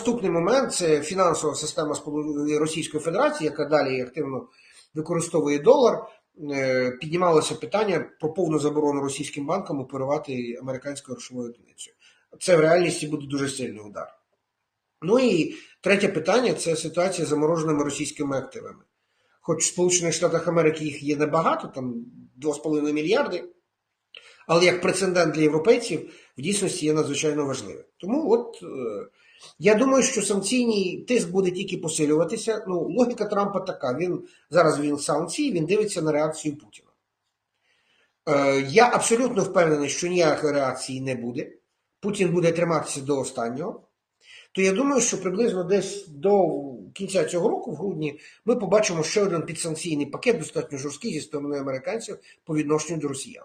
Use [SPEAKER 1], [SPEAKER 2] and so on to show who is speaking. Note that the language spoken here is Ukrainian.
[SPEAKER 1] Наступний момент це фінансова система Російської Федерації, яка далі активно використовує долар. Е, Піднімалося питання про повну заборону російським банкам оперувати американською грошовою одиницею. Це в реальності буде дуже сильний удар. Ну і третє питання це ситуація з замороженими російськими активами. Хоч в Америки їх є небагато, там 2,5 мільярди, але як прецедент для європейців в дійсності є надзвичайно важливим. Тому от. е, я думаю, що санкційний тиск буде тільки посилюватися. Ну, логіка Трампа така: він зараз він санкції, він дивиться на реакцію Путіна. Е, я абсолютно впевнений, що ніякої реакції не буде. Путін буде триматися до останнього. То я думаю, що приблизно десь до кінця цього року, в грудні, ми побачимо ще один підсанкційний пакет, достатньо жорсткий зі сторони американців по відношенню до росіян.